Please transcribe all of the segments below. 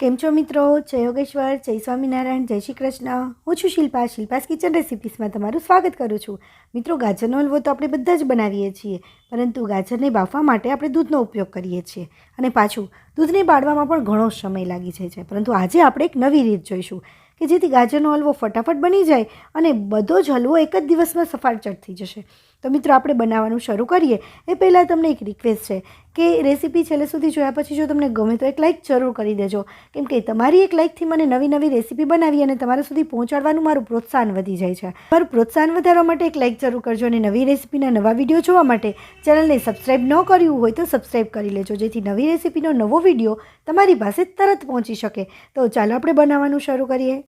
કેમ છો મિત્રો? જય યોગેશ્વર, જય સ્વામિનારાયણ, જય શ્રી કૃષ્ણ. હું છું શિલ્પા, શિલ્પાસ કિચન રેસિપીસમાં તમારું સ્વાગત કરું છું. મિત્રો, ગાજરનો હલવો તો આપણે બધા જ બનાવીએ છીએ, પરંતુ ગાજરને બાફવા માટે આપણે દૂધનો ઉપયોગ કરીએ છીએ. અને પાછું, દૂધને બાળવામાં પણ ઘણો સમય લાગી જાય છે, પરંતુ આજે આપણે એક નવી રીત જોઈશું, કે જેથી ગાજરનો હલવો ફટાફટ બની જાય અને બધો જ હલવો એક જ દિવસમાં સફાળચટ થઈ જશે. તો મિત્રો, આપણે બનાવવાનું શરૂ કરીએ. એ પહેલાં તમને એક રિક્વેસ્ટ છે કે રેસીપી છેલ્લે સુધી જોયા પછી જો તમને ગમે તો એક લાઇક જરૂર કરી દેજો. કેમ કે તમારી એક લાઇકથી મને નવી નવી રેસીપી બનાવી અને તમારા સુધી પહોંચાડવાનું મારું પ્રોત્સાહન વધી જાય છે. મારું પ્રોત્સાહન વધારવા માટે એક લાઇક જરૂર કરજો અને નવી રેસીપીના નવા વીડિયો જોવા માટે ચેનલને સબસ્ક્રાઈબ ન કર્યું હોય તો સબસ્ક્રાઈબ કરી લેજો, જેથી નવી રેસીપીનો નવો વીડિયો તમારી પાસે તરત પહોંચી શકે. તો ચાલો આપણે બનાવવાનું શરૂ કરીએ.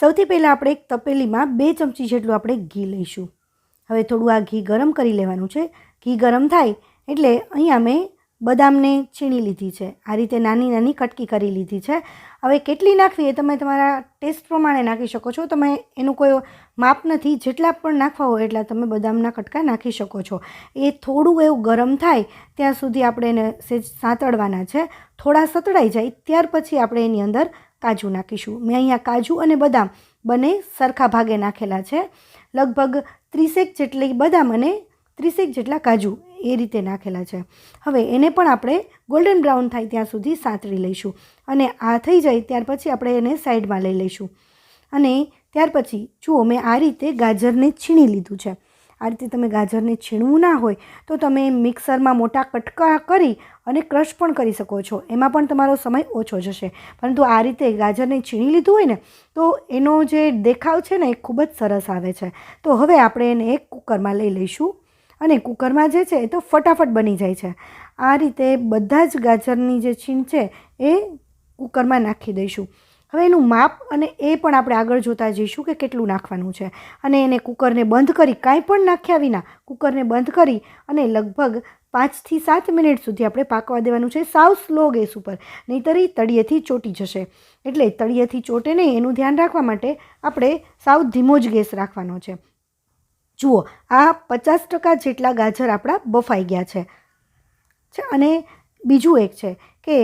સૌથી પહેલાં આપણે એક તપેલીમાં બે ચમચી જેટલું આપણે ઘી લઈશું. હવે થોડું આ ઘી ગરમ કરી લેવાનું છે. ઘી ગરમ થાય એટલે અહીંયા મેં બદામને છીણી લીધી છે. આ રીતે નાની નાની કટકી કરી લીધી છે. હવે કેટલી નાખવી એ તમે તમારા ટેસ્ટ પ્રમાણે નાખી શકો છો. તમે એનું કોઈ માપ નથી. જેટલા પણ નાખવા હોય એટલા તમે બદામના કટકા નાખી શકો છો. એ થોડું એવું ગરમ થાય ત્યાં સુધી આપણે એને સેજ સાંતળવાના છે. થોડા સતળાઈ જાય ત્યાર પછી આપણે એની અંદર કાજુ નાખીશું. મેં અહીંયા કાજુ અને બદામ બંને સરખા ભાગે નાખેલા છે. લગભગ ત્રીસેક જેટલી બદામ અને ત્રીસેક જેટલા કાજુ એ રીતે નાખેલા છે. હવે એને પણ આપણે ગોલ્ડન બ્રાઉન થાય ત્યાં સુધી સાંતળી લઈશું અને આ થઈ જાય ત્યાર પછી આપણે એને સાઈડમાં લઈ લઈશું. અને ત્યાર પછી જુઓ મેં આ રીતે ગાજરને છીણી લીધું છે. આ રીતે તમે ગાજરને છીણવું ના હોય તો તમે મિક્સરમાં મોટા કટકા કરી અને ક્રશ પણ કરી શકો છો. એમાં પણ તમારો સમય ઓછો જશે. પરંતુ આ રીતે ગાજરને છીણી લીધું હોય ને, તો એનો જે દેખાવ છે ને એ ખૂબ જ સરસ આવે છે. તો હવે આપણે એને એક કુકરમાં લઈ લઈશું. અને કુકરમાં જે છે એ તો ફટાફટ બની જાય છે. આ રીતે બધા જ ગાજરની જે છીણ છે એ કુકરમાં નાખી દઈશું. હવે એનું માપ અને એ પણ આપણે આગળ જોતા જઈશું કે કેટલું નાખવાનું છે. અને એને કુકરને બંધ કરી કાંઈ પણ નાખ્યા વિના કુકરને બંધ કરી અને લગભગ પાંચથી સાત મિનિટ સુધી આપણે પાકવા દેવાનું છે. સાવ સ્લો ગેસ ઉપર. નહીંતર એ તળિયેથી ચોટી જશે. એટલે તળિયેથી ચોટે નહીં, એનું ધ્યાન રાખવા માટે આપણે સાવ ધીમો જ ગેસ રાખવાનો છે. જુઓ, આ પચાસ ટકા જેટલા ગાજર આપણા બફાઈ ગયા છે, અને બીજું એક છે કે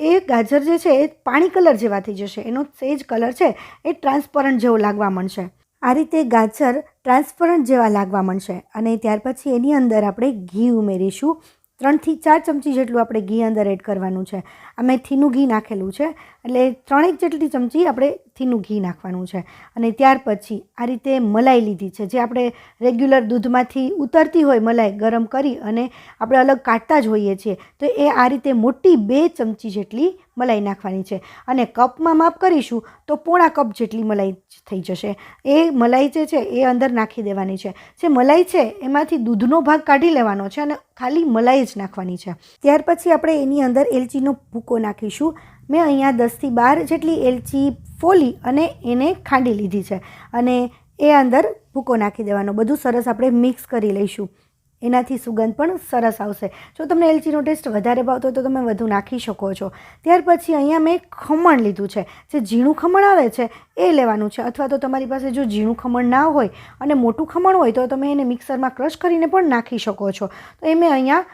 એ ગાજર જે છે, એ પાણી કલર જેવા થઈ જશે. એનો સેજ કલર છે, એ ટ્રાન્સપરન્ટ જેવો લાગવા માંડશે. આ રીતે ગાજર ટ્રાન્સપરન્ટ જેવા લાગવા માંડશે અને ત્યાર પછી એની અંદર આપણે ઘી ઉમેરીશું. ત્રણથી ચાર ચમચી જેટલું આપણે ઘી અંદર એડ કરવાનું છે. આ મેં થીનું ઘી નાખેલું છે. એટલે ત્રણેક જેટલી ચમચી આપણે થીનું ઘી નાખવાનું છે. અને ત્યાર પછી આ રીતે મલાઈ લીધી છે. જે આપણે રેગ્યુલર દૂધમાંથી ઉતરતી હોય મલાઈ ગરમ કરી અને આપણે અલગ કાઢતા જ હોઈએ છીએ, તો એ આ રીતે મોટી બે ચમચી જેટલી મલાઈ નાખવાની છે. અને કપમાં માપ કરીશું તો પોણા કપ જેટલી મલાઈ થઈ જશે. એ મલાઈ જે છે એ અંદર નાખી દેવાની છે. જે મલાઈ છે એમાંથી દૂધનો ભાગ કાઢી લેવાનો છે અને ખાલી મલાઈ જ નાખવાની છે. ત્યાર પછી આપણે એની અંદર એલચીનો ભૂકો નાખીશું. મેં અહીંયા દસથી બાર જેટલી એલચી ફોલી અને એને ખાંડી લીધી છે અને એ અંદર ભૂકો નાખી દેવાનો. બધું સરસ આપણે મિક્સ કરી લઈશું. એનાથી સુગંધ પણ સરસ આવશે. જો તમને એલચીનો ટેસ્ટ વધારે ભાવતો હોય તો તમે વધુ નાખી શકો છો. ત્યાર પછી અહીંયા મેં ખમણ લીધું છે. જે ઝીણું ખમણ આવે છે, એ લેવાનું છે. અથવા તો તમારી પાસે જો ઝીણું ખમણ ના હોય અને મોટું ખમણ હોય તો તમે એને મિક્સરમાં ક્રશ કરીને પણ નાખી શકો છો. તો એ મેં અહીંયા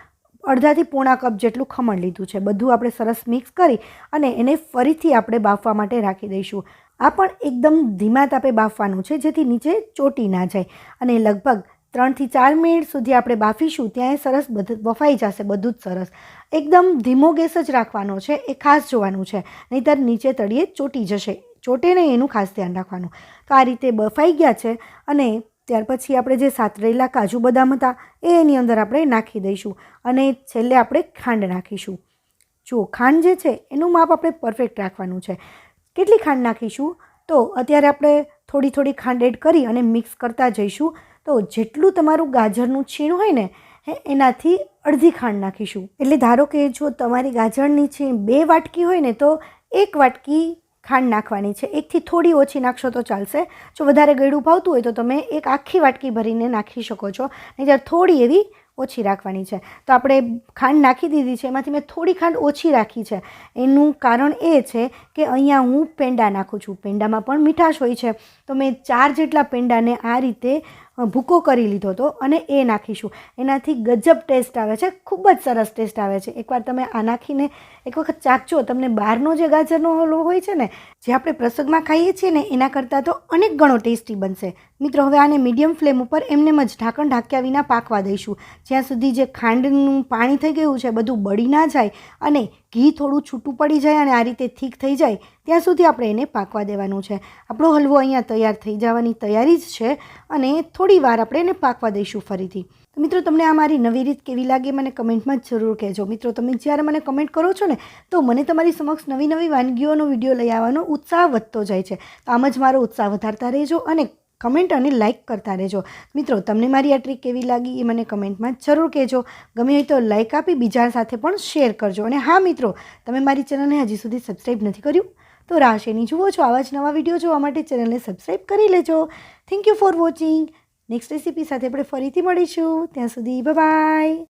અડધાથી પોણા કપ જેટલું ખમણ લીધું છે. બધું આપણે સરસ મિક્સ કરી અને એને ફરીથી આપણે બાફવા માટે રાખી દઈશું. આ પણ એકદમ ધીમા તાપે બાફવાનું છે, જેથી નીચે ચોટી ના જાય. અને લગભગ ત્રણથી ચાર મિનિટ સુધી આપણે બાફીશું, ત્યાં એ સરસ બધું, બફાઈ જશે, બધું જ સરસ. એકદમ ધીમો ગેસ જ રાખવાનો છે, એ ખાસ જોવાનું છે. નહીંતર નીચે તળિયે ચોટી જશે. ચોટે નહીં, એનું ખાસ ધ્યાન રાખવાનું. તો આ રીતે બફાઈ ગયા છે અને ત્યાર પછી આપણે જે સાતરેલા કાજુ બદામ હતા, એ એની અંદર આપણે નાખી દઈશું અને છેલ્લે આપણે ખાંડ નાખીશું. જુઓ, ખાંડ જે છે, એનું માપ આપણે પરફેક્ટ રાખવાનું છે. કેટલી ખાંડ નાખીશું? તો અત્યારે આપણે થોડી થોડી ખાંડ એડ કરી અને મિક્સ કરતા જઈશું. તો જેટલું તમારું ગાજરનું છીણ હોય ને, હે, એનાથી અડધી ખાંડ નાખીશું. એટલે ધારો કે જો તમારી ગાજરની છીણ બે વાટકી હોય ને, તો એક વાટકી ખાંડ નાખવાની છે. એકથી થોડી ઓછી નાખશો તો ચાલશે. જો વધારે ગળ્યું ભાવતું હોય તો તમે એક આખી વાટકી ભરીને નાખી શકો છો. નહીં થોડી એવી ઓછી રાખવાની છે. તો આપણે ખાંડ નાખી દીધી છે, એમાંથી મેં થોડી ખાંડ ઓછી રાખી છે. એનું કારણ એ છે કે અહીંયા હું પેંડા નાખું છું. પેંડામાં પણ મીઠાશ હોય છે. તો મેં ચાર જેટલા પેંડાને આ રીતે ભૂકો કરી લીધો હતો અને એ નાખીશું. એનાથી ગજબ ટેસ્ટ આવે છે. ખૂબ જ સરસ ટેસ્ટ આવે છે. એકવાર તમે આ નાખીને એક વખત ચાખજો. તમને બહારનો જે ગાજરનો હલવો હોય છે ને, જે આપણે પ્રસંગમાં ખાઈએ છીએ ને, એના કરતાં તો અનેક ગણો ટેસ્ટી બનશે. મિત્રો, હવે આને મીડિયમ ફ્લેમ ઉપર એમનેમ જ ઢાંકણ ઢાંક્યા વિના પાકવા દઈશું. જ્યાં સુધી જે ખાંડનું પાણી થઈ ગયું છે, બધું બળી ના જાય અને ઘી થોડું છૂટું પડી જાય અને આ રીતે થીક થઈ જાય, ત્યાં સુધી આપણે એને પાકવા દેવાનું છે. આપણો હલવો અહીંયા તૈયાર થઈ જવાની તૈયારી જ છે અને થોડી વાર આપણે એને પાકવા દઈશું ફરીથી. તો મિત્રો, તમને આ મારી નવી રીત કેવી લાગે મને કમેન્ટમાં જરૂર કહેજો. મિત્રો, તમે જ્યારે મને કમેન્ટ કરો છો ને, તો મને તમારી સમક્ષ નવી નવી વાનગીઓનો વીડિયો લઈ આવવાનો ઉત્સાહ વધતો જાય છે. તો આમ જ મારો ઉત્સાહ વધારતા રહેજો અને કમેન્ટ અને લાઇક કરતા રહેજો. મિત્રો, તમને મારી આ ટ્રીક કેવી લાગી એ મને કમેન્ટમાં જરૂર કહેજો. ગમે હોય તો લાઇક આપી, બીજા સાથે પણ શેર કરજો. અને હા, મિત્રો, તમે મારી ચેનલને હજી સુધી સબસ્ક્રાઈબ નથી કર્યું, તો રાશેની જુઓ છો, આવા જ નવા વીડિયો જોવા માટે ચેનલને સબસ્ક્રાઈબ કરી લેજો. Thank you for watching next recipe સાથે આપણે ફરીથી મળીશું. ત્યાં સુધી બાય